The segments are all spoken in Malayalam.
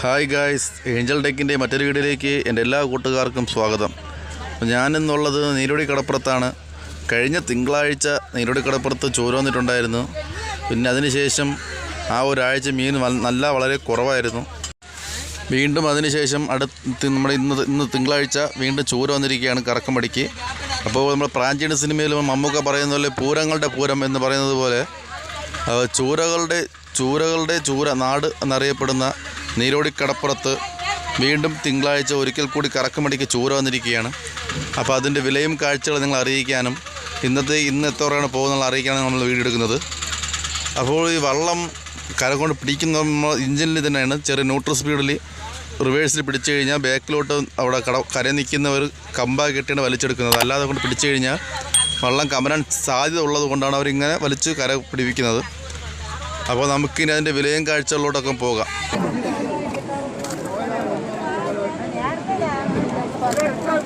ഹായ് ഗായ്സ് ഏഞ്ചൽ ടെക്കിന്റെ മറ്റൊരു വീഡിയോയിലേക്ക് എന്റെ എല്ലാ കൂട്ടുകാർക്കും സ്വാഗതം. ഞാനെന്നുള്ളത് നീരോടി കടപ്പുറത്താണ്. കഴിഞ്ഞ തിങ്കളാഴ്ച നീരോടി കടപ്പുറത്ത് ചോര വന്നിട്ടുണ്ടായിരുന്നു. പിന്നെ അതിനുശേഷം ആ ഒരാഴ്ച മീൻ നല്ല വളരെ കുറവായിരുന്നു. വീണ്ടും അതിനുശേഷം അടുത്ത് നമ്മുടെ ഇന്ന് ഇന്ന് തിങ്കളാഴ്ച വീണ്ടും ചൂര വന്നിരിക്കുകയാണ് കറക്കമടിക്ക്. അപ്പോൾ നമ്മൾ പ്രാഞ്ചീന സിനിമയിൽ മമ്മൂക്ക പറയുന്ന പോലെ പൂരങ്ങളുടെ പൂരം എന്ന് പറയുന്നത് പോലെ ചൂരകളുടെ ചൂരകളുടെ ചൂര നാട് എന്നറിയപ്പെടുന്ന നീരോടി കടപ്പുറത്ത് വീണ്ടും തിങ്കളാഴ്ച ഒരിക്കൽ കൂടി കറക്കമടിക്ക് ചൂര വന്നിരിക്കുകയാണ്. അപ്പോൾ അതിന്റെ വിലയും കാഴ്ചകളും നിങ്ങൾ അറിയിക്കാനും ഇന്നത്തെ ഇന്ന് എത്രയാണ് പോകുന്നത് അറിയിക്കാനാണ് നമ്മൾ വീഡിയോ എടുക്കുന്നത്. അപ്പോൾ ഈ വള്ളം കര കൊണ്ട് പിടിക്കുന്ന ഇഞ്ചിനിൽ തന്നെയാണ്. ചെറിയ ന്യൂട്രൽ സ്പീഡിൽ റിവേഴ്സിൽ പിടിച്ചു കഴിഞ്ഞാൽ ബാക്കിലോട്ട് അവിടെ കട കര നിൽക്കുന്നവർ കമ്പ കെട്ടിയാണ് വലിച്ചെടുക്കുന്നത്. അല്ലാതെ കൊണ്ട് പിടിച്ചു കഴിഞ്ഞാൽ വള്ളം കമരാൻ സാധ്യത ഉള്ളത് കൊണ്ടാണ് അവരിങ്ങനെ വലിച്ച് കര പിടിപ്പിക്കുന്നത്. അപ്പോൾ നമുക്കിനി അതിന്റെ വിലയും കാഴ്ചകളിലോട്ടൊക്കെ പോകാം.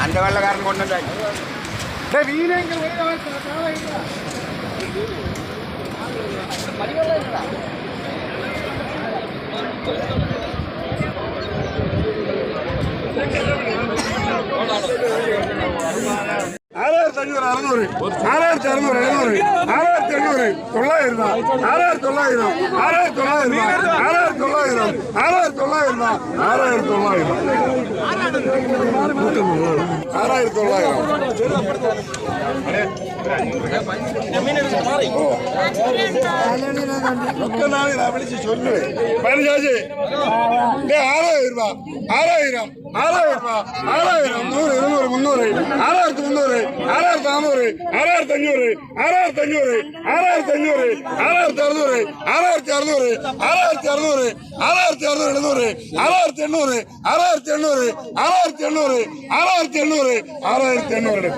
அந்த வெள்ளக்காரன் கொண்டு வந்தாங்க ஐநூறு ஆறாயிரத்தி அறுநூறு எழுநூறு ஆறாயிரத்தி எண்ணூறு தொள்ளாயிரம் தான். ஆறாயிரத்தி தொள்ளாயிரம் ஆறாயிரத்தி தொள்ளாயிரம் ஆறாயிரத்தி தொள்ளாயிரம் ஆறாயிரத்தி தொள்ளாயிரம் தான். ஆறாயிரத்தி தொள்ளாயிரம். ஏழாயிரத்தி தொள்ளாயிரம் சொல்லு பதினஞ்சாச்சு ஆறாயிரம் ஆறாயிரம். ஆறாயிரம் ரூபாய் ஆறாயிரம். நூறு இருநூறு முந்நூறு. ஆறாயிரத்து முந்நூறு. ஆறாயிரத்து நானூறு. ஆறாயிரத்து அஞ்சூறு ஆறாயிரத்து அஞ்சூறு ஆறாயிரத்து அஞ்சூறு ஆறாயிரத்து அறுநூறு. ஆறாயிரத்தி அறுநூறு. ஆறாயிரத்தி அறுநூறு. ஆறாயிரத்தி அறுநூறு எழுநூறு. ஆறாயிரத்தி எண்ணூறு. ஆறாயிரத்தி எண்ணூறு. ஆறாயிரத்தி எண்ணூறு. ஆறாயிரத்தி எண்ணூறு. ആറായിരത്തി എണ്ണൂറ്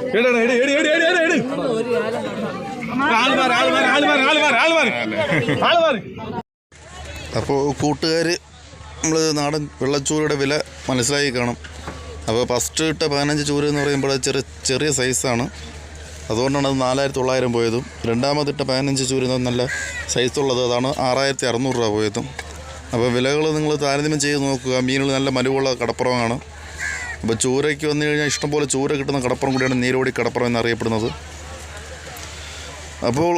അപ്പോൾ കൂട്ടുകാർ നമ്മൾ നാടൻ വെള്ളച്ചൂരയുടെ വില മനസ്സിലാക്കി കാണും. അപ്പോൾ ഫസ്റ്റ് ഇട്ട പതിനഞ്ച് ചൂര എന്ന് പറയുമ്പോൾ ചെറിയ ചെറിയ സൈസാണ് അതുകൊണ്ടാണ് അത് നാലായിരത്തി തൊള്ളായിരം പോയതും. രണ്ടാമതിട്ട പതിനഞ്ച് ചൂര എന്ന് പറഞ്ഞാൽ നല്ല സൈസുള്ളത് അതാണ് ആറായിരത്തി അറുന്നൂറ് രൂപ പോയതും. അപ്പോൾ വിലകൾ നിങ്ങൾ താരതമ്യം ചെയ്ത് നോക്കുക. മീനുകൾ നല്ല മലുവുള്ള കടപ്പുറമാണ്. അപ്പോൾ ചൂരയ്ക്ക് വന്നു കഴിഞ്ഞാൽ ഇഷ്ടംപോലെ ചൂര കിട്ടുന്ന കടപ്പുറം കൂടിയാണ് നീരോടി കടപ്പുറം എന്നറിയപ്പെടുന്നത്. അപ്പോൾ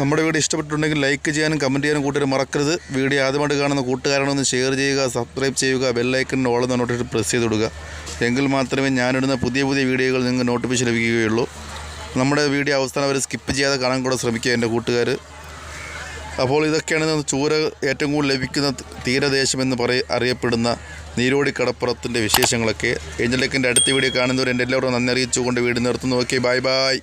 നമ്മുടെ വീഡിയോ ഇഷ്ടപ്പെട്ടിട്ടുണ്ടെങ്കിൽ ലൈക്ക് ചെയ്യാനും കമന്റ് ചെയ്യാനും കൂട്ടുകാർ മറക്കരുത്. വീഡിയോ ആദ്യമായിട്ട് കാണുന്ന കൂട്ടുകാരാണൊന്ന് ഷെയർ ചെയ്യുക സബ്സ്ക്രൈബ് ചെയ്യുക ബെല്ലൈക്കൻ എന്ന നോട്ടിഫിക്കേഷൻ പ്രസ് ചെയ്ത് കൊടുക്കുക. എങ്കിൽ മാത്രമേ ഞാനിടുന്ന പുതിയ പുതിയ വീഡിയോകൾ നിങ്ങൾക്ക് നോട്ടിഫിക്കേഷൻ ലഭിക്കുകയുള്ളൂ. നമ്മുടെ വീഡിയോ അവസാനം വരെ സ്കിപ്പ് ചെയ്യാതെ കാണാൻ കൂടെ ശ്രമിക്കുക എന്റെ കൂട്ടുകാർ അപ്പോൾ ഇതൊക്കെയാണ് ചൂര ഏറ്റവും കൂടുതൽ ലഭിക്കുന്ന തീരദേശമെന്ന് പറയ അറിയപ്പെടുന്ന നീരോടി കടപ്പുറത്തിന്റെ വിശേഷങ്ങളൊക്കെ ഏഞ്ചലേക്കിന്റെ അടുത്ത വീഡിയോ കാണുന്നവർ എന്റെ എല്ലാവരും നന്ദി അറിയിച്ചുകൊണ്ട് വീട് നിർത്തുന്നു. Okay bye bye.